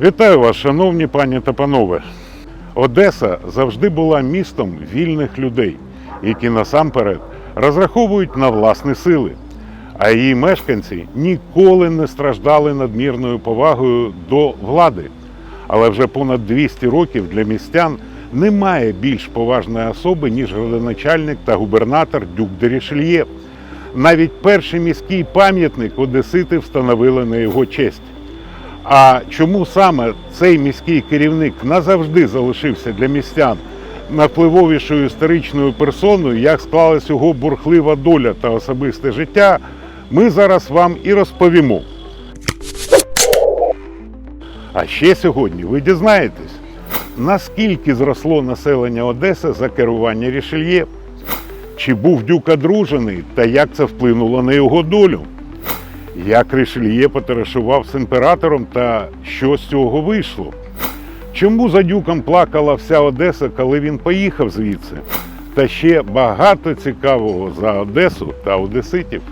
Вітаю вас, шановні пані та панове. Одеса завжди була містом вільних людей, які насамперед розраховують на власні сили. А її мешканці ніколи не страждали надмірною повагою до влади. Але вже понад 200 років для містян немає більш поважної особи, ніж градоначальник та губернатор Дюк де Рішельє. Навіть перший міський пам'ятник Одесити встановили на його честь. А чому саме цей міський керівник назавжди залишився для містян найвпливовішою історичною персоною, як склалась його бурхлива доля та особисте життя, ми зараз вам і розповімо. А ще сьогодні ви дізнаєтесь, наскільки зросло населення Одеси за керування Рішельє, чи був дюк одружений та як це вплинуло на його долю. Як Ришельє потарашував з імператором та що з цього вийшло? Чому за дюком плакала вся Одеса, коли він поїхав звідси? Та ще багато цікавого за Одесу та одеситів.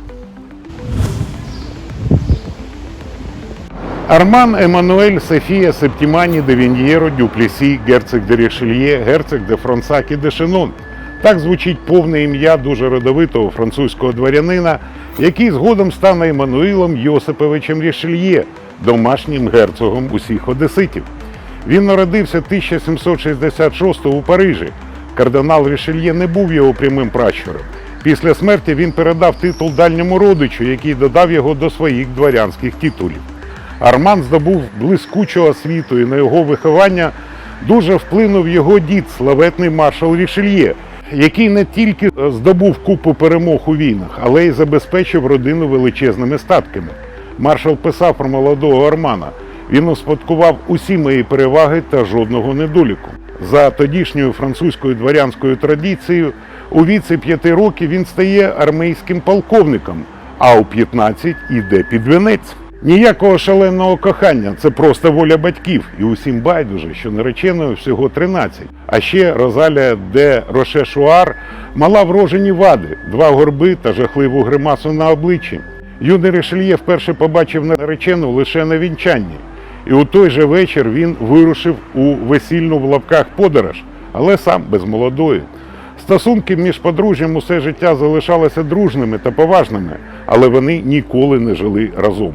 Арман Еммануель Софія Септімані де Віньєро Дюплесі, герцог де Рішельє, герцог де Фронсакі де Шенон. Так звучить повне ім'я дуже родовитого французького дворянина, який згодом стане Еммануїлом Йосиповичем Рішельє, домашнім герцогом усіх одеситів. Він народився 1766 у Парижі. Кардинал Рішельє не був його прямим пращуром. Після смерті він передав титул дальньому родичу, який додав його до своїх дворянських титулів. Арман здобув блискучу освіту і на його виховання дуже вплинув його дід, славетний маршал Рішельє, який не тільки здобув купу перемог у війнах, але й забезпечив родину величезними статками. Маршал писав про молодого Армана. Він успадкував усі мої переваги та жодного недоліку. За тодішньою французькою дворянською традицією, у віці п'яти років він стає армійським полковником, а у 15 іде під венець. Ніякого шаленого кохання, це просто воля батьків, і усім байдуже, що нареченою всього 13. А ще Розалія де Рошешуар мала врожені вади, два горби та жахливу гримасу на обличчі. Юний Ришельє вперше побачив наречену лише на вінчанні, і у той же вечір він вирушив у весільну в лапках подорож, але сам без молодої. Стосунки між подружжям усе життя залишалися дружними та поважними, але вони ніколи не жили разом.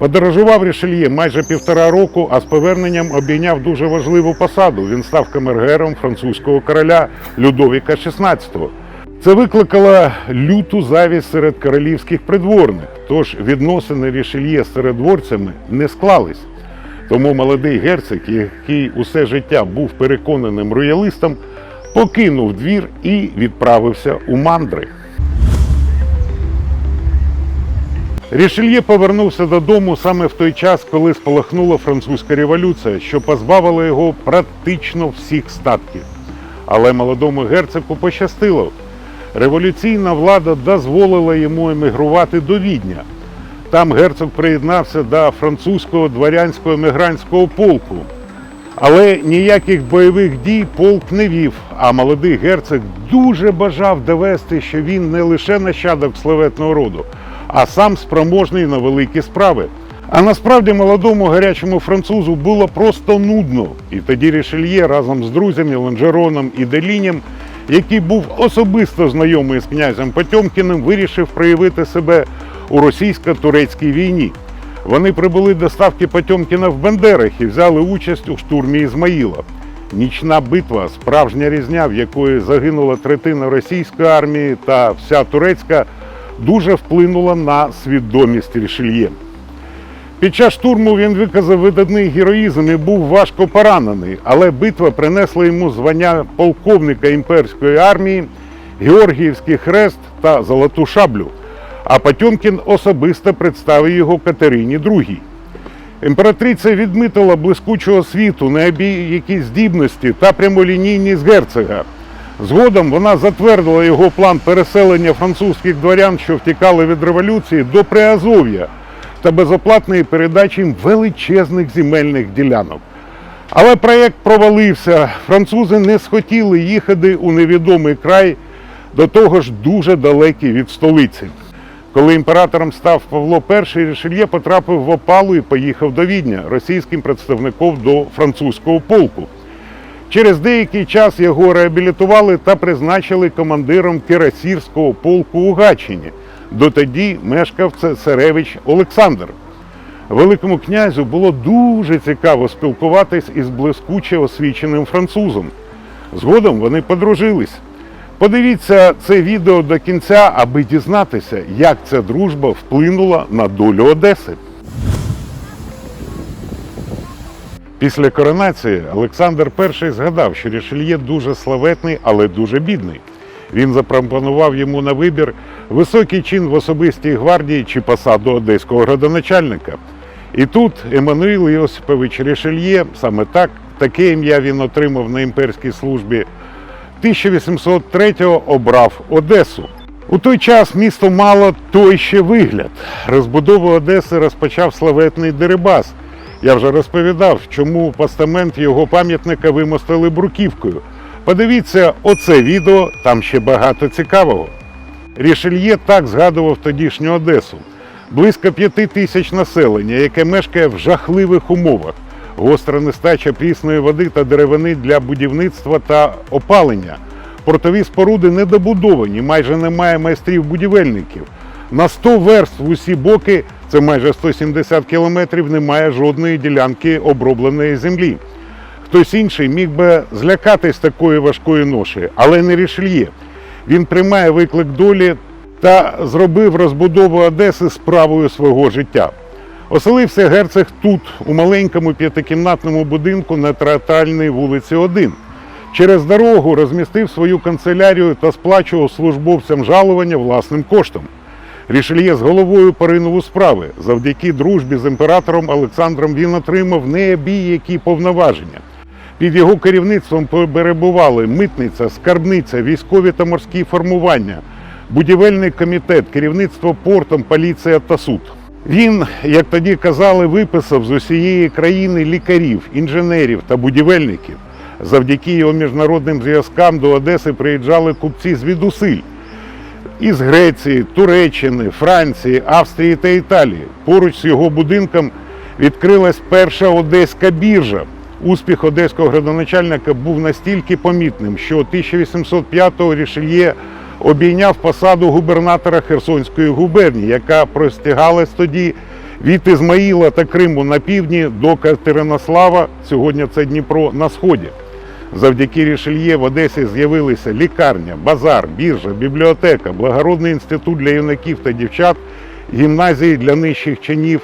Подорожував Рішельє майже півтора року, а з поверненням обійняв дуже важливу посаду. Він став камергером французького короля Людовіка XVI. Це викликало люту завість серед королівських придворних, тож відносини Рішельє з середворцями не склались. Тому молодий герцог, який усе життя був переконаним роялистом, покинув двір і відправився у мандри. Рішельє повернувся додому саме в той час, коли спалахнула французька революція, що позбавила його практично всіх статків. Але молодому герцогу пощастило. Революційна влада дозволила йому емігрувати до Відня. Там герцог приєднався до французького дворянського емігрантського полку. Але ніяких бойових дій полк не вів, а молодий герцог дуже бажав довести, що він не лише нащадок славетного роду, а сам спроможний на великі справи. А насправді молодому гарячому французу було просто нудно. І тоді Рішельє разом з друзями Ланжероном і Делінням, який був особисто знайомий з князем Потьомкіним, вирішив проявити себе у російсько-турецькій війні. Вони прибули до ставки Потьомкіна в Бендерах і взяли участь у штурмі Ізмаїла. Нічна битва, справжня різня, в якої загинула третина російської армії та вся турецька, дуже вплинула на свідомість Рішельє. Під час штурму він виказав видатний героїзм і був важко поранений, але битва принесла йому звання полковника імперської армії, Георгіївський хрест та золоту шаблю. А Потьомкін особисто представив його Катерині II. Імператриця відмітила блискучу освіту, неабиякі здібності та прямолінійність герцога. Згодом вона затвердила його план переселення французьких дворян, що втікали від революції, до Приазов'я та безоплатної передачі їм величезних земельних ділянок. Але проєкт провалився. Французи не схотіли їхати у невідомий край, до того ж дуже далекий від столиці. Коли імператором став Павло І, Рішельє потрапив в опалу і поїхав до Відня російським представником до французького полку. Через деякий час його реабілітували та призначили командиром Кирасірського полку у Гатчині. Дотоді мешкав цесаревич Олександр. Великому князю було дуже цікаво спілкуватись із блискуче освіченим французом. Згодом вони подружились. Подивіться це відео до кінця, аби дізнатися, як ця дружба вплинула на долю Одеси. Після коронації Олександр І згадав, що Рішельє дуже славетний, але дуже бідний. Він запропонував йому на вибір високий чин в особистій гвардії чи посаду одеського градоначальника. І тут Еммануїл Йосипович Рішельє, саме так, таке ім'я він отримав на імперській службі, 1803-го обрав Одесу. У той час місто мало той ще вигляд. Розбудову Одеси розпочав славетний Дерибас. Я вже розповідав, чому постамент його пам'ятника вимостили бруківкою. Подивіться оце відео, там ще багато цікавого. Рішельє так згадував тодішню Одесу. Близько п'яти тисяч населення, яке мешкає в жахливих умовах. Гостра нестача прісної води та деревини для будівництва та опалення. Портові споруди недобудовані, майже немає майстрів-будівельників. На 100 верств в усі боки, це майже 170 кілометрів, немає жодної ділянки обробленої землі. Хтось інший міг би злякатись такої важкої ноші, але не Рішельє. Він приймає виклик долі та зробив розбудову Одеси справою свого життя. Оселився герцог тут, у маленькому п'ятикімнатному будинку на театральній вулиці 1. Через дорогу розмістив свою канцелярію та сплачував службовцям жалування власним коштом. Рішельє з головою поринув у справи. Завдяки дружбі з імператором Олександром він отримав неабиякі повноваження. Під його керівництвом перебували митниця, скарбниця, військові та морські формування, будівельний комітет, керівництво портом, поліція та суд. Він, як тоді казали, виписав з усієї країни лікарів, інженерів та будівельників. Завдяки його міжнародним зв'язкам до Одеси приїжджали купці звідусиль із Греції, Туреччини, Франції, Австрії та Італії. Поруч з його будинком відкрилась перша одеська біржа. Успіх одеського градоначальника був настільки помітним, що 1805-го Рішельє обійняв посаду губернатора Херсонської губернії, яка простягалась тоді від Ізмаїла та Криму на півдні до Катеринослава, сьогодні це Дніпро, на сході. Завдяки Рішельє в Одесі з'явилися лікарня, базар, біржа, бібліотека, благородний інститут для юнаків та дівчат, гімназії для нижчих чинів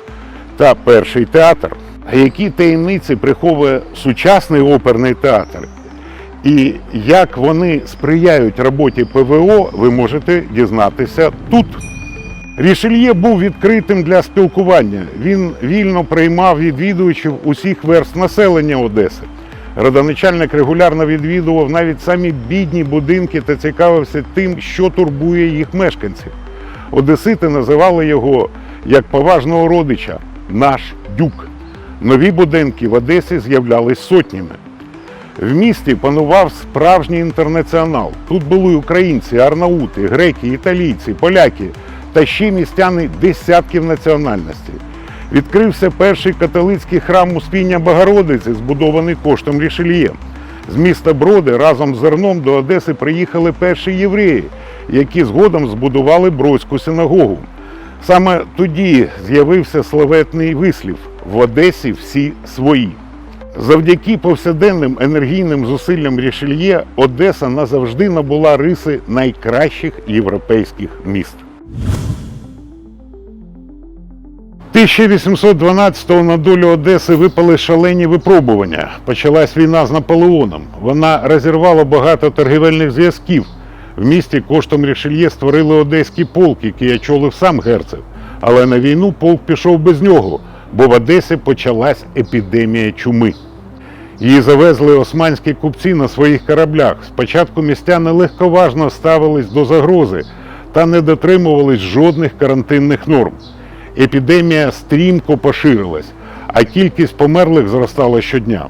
та перший театр. А які таємниці приховує сучасний оперний театр? І як вони сприяють роботі ПВО, ви можете дізнатися тут. Рішельє був відкритим для спілкування. Він вільно приймав відвідувачів усіх верст населення Одеси. Родоначальник регулярно відвідував навіть самі бідні будинки та цікавився тим, що турбує їх мешканців. Одесити називали його як поважного родича наш дюк. Нові будинки в Одесі з'являлись сотнями. В місті панував справжній інтернаціонал. Тут були українці, арнаути, греки, італійці, поляки та ще містяни десятків національностей. Відкрився перший католицький храм Успіння Богородиці, збудований коштом Рішельє. З міста Броди разом з зерном до Одеси приїхали перші євреї, які згодом збудували Бродську синагогу. Саме тоді з'явився славетний вислів в Одесі всі свої. Завдяки повсяденним енергійним зусиллям Рішельє Одеса назавжди набула риси найкращих європейських міст. 1812-го на долю Одеси випали шалені випробування. Почалась війна з Наполеоном. Вона розірвала багато торгівельних зв'язків. В місті коштом Рішельє створили одеський полк, який очолив сам герцог. Але на війну полк пішов без нього, бо в Одесі почалась епідемія чуми. Її завезли османські купці на своїх кораблях. Спочатку містяни легковажно ставились до загрози та не дотримувались жодних карантинних норм. Епідемія стрімко поширилась, а кількість померлих зростала щодня.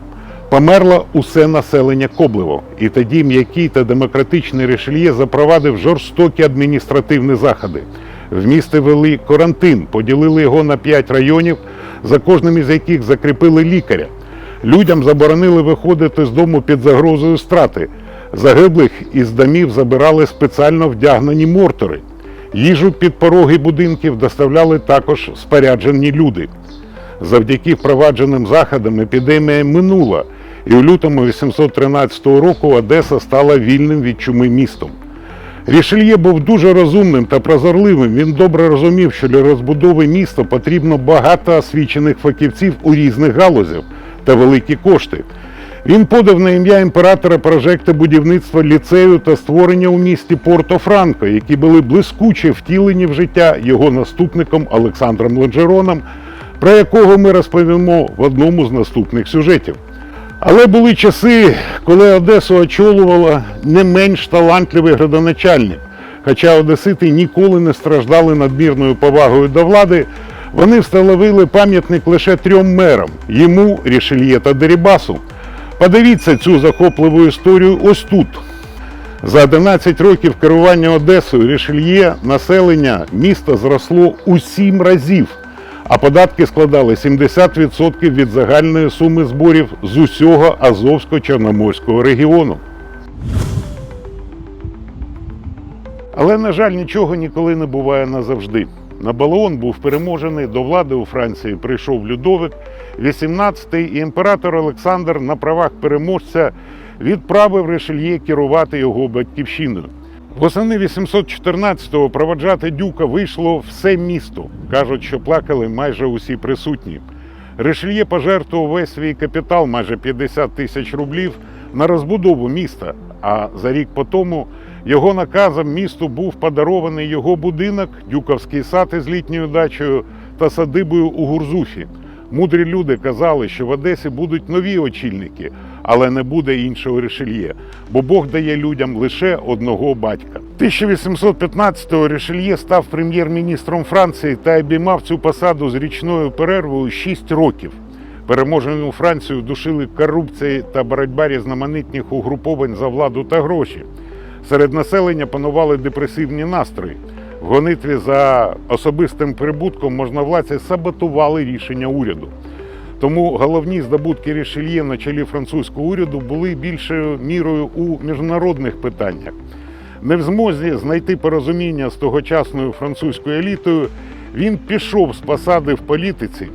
Померло усе населення Коблево, і тоді м'який та демократичний Рішельє запровадив жорстокі адміністративні заходи. В місті вели карантин, поділили його на 5 районів, за кожним із яких закріпили лікаря. Людям заборонили виходити з дому під загрозою страти. Загиблих із домів забирали спеціально вдягнені мортори. Їжу під пороги будинків доставляли також споряджені люди. Завдяки впровадженим заходам епідемія минула, і у лютому 813 року Одеса стала вільним від чуми містом. Рішельє був дуже розумним та прозорливим. Він добре розумів, що для розбудови міста потрібно багато освічених фахівців у різних галузях та великі кошти. Він подав на ім'я імператора прожекти будівництва ліцею та створення у місті Порто-Франко, які були блискуче втілені в життя його наступником Олександром Лонжероном, про якого ми розповімо в одному з наступних сюжетів. Але були часи, коли Одесу очолювала не менш талантливий градоначальник. Хоча одесити ніколи не страждали надмірною повагою до влади, вони встановили пам'ятник лише трьом мерам йому, Рішельє та Дерібасу. Подивіться цю захопливу історію ось тут. За 11 років керування Одесою Рішельє населення міста зросло у 7 разів, а податки складали 70% від загальної суми зборів з усього Азовсько-Чорноморського регіону. Але, на жаль, нічого ніколи не буває назавжди. Наполеон був переможений, до влади у Франції прийшов Людовик, 18-й, і імператор Олександр на правах переможця відправив Ришельє керувати його батьківщиною. Восени 814-го проводжати дюка вийшло все місто. Кажуть, що плакали майже усі присутні. Ришельє пожертвував весь свій капітал, майже 50 тисяч рублів, на розбудову міста. А за рік по тому його наказом місту був подарований його будинок, дюковський сад із літньою дачею та садибою у Гурзуфі. Мудрі люди казали, що в Одесі будуть нові очільники, але не буде іншого Ришельє, бо Бог дає людям лише одного батька. 1815-го Ришельє став прем'єр-міністром Франції та обіймав цю посаду з річною перервою 6 років. Переможену Францію душили корупції та боротьба різноманітних угруповань за владу та гроші. Серед населення панували депресивні настрої. В гонитві за особистим прибутком можновладці саботували рішення уряду. Тому головні здобутки Рішельє на чолі французького уряду були більшою мірою у міжнародних питаннях. Не в змозі знайти порозуміння з тогочасною французькою елітою, він пішов з посади в політиці.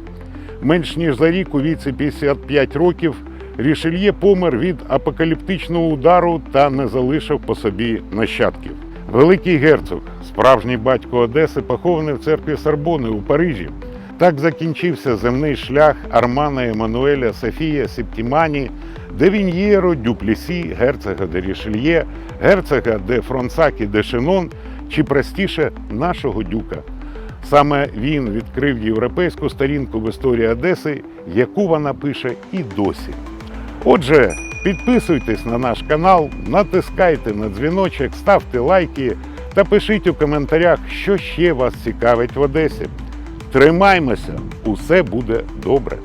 Менш ніж за рік у віці 55 років Рішельє помер від апокаліптичного удару та не залишив по собі нащадків. Великий герцог, справжній батько Одеси, похований в церкві Сорбони у Парижі. Так закінчився земний шлях Армана Еммануеля Софія Септімані, де Віньєро, Дюплісі, герцога де Рішельє, герцога де Фронсакі де Шинон, чи простіше нашого дюка. Саме він відкрив європейську сторінку в історії Одеси, яку вона пише і досі. Отже, підписуйтесь на наш канал, натискайте на дзвіночок, ставте лайки та пишіть у коментарях, що ще вас цікавить в Одесі. Тримаймося, усе буде добре.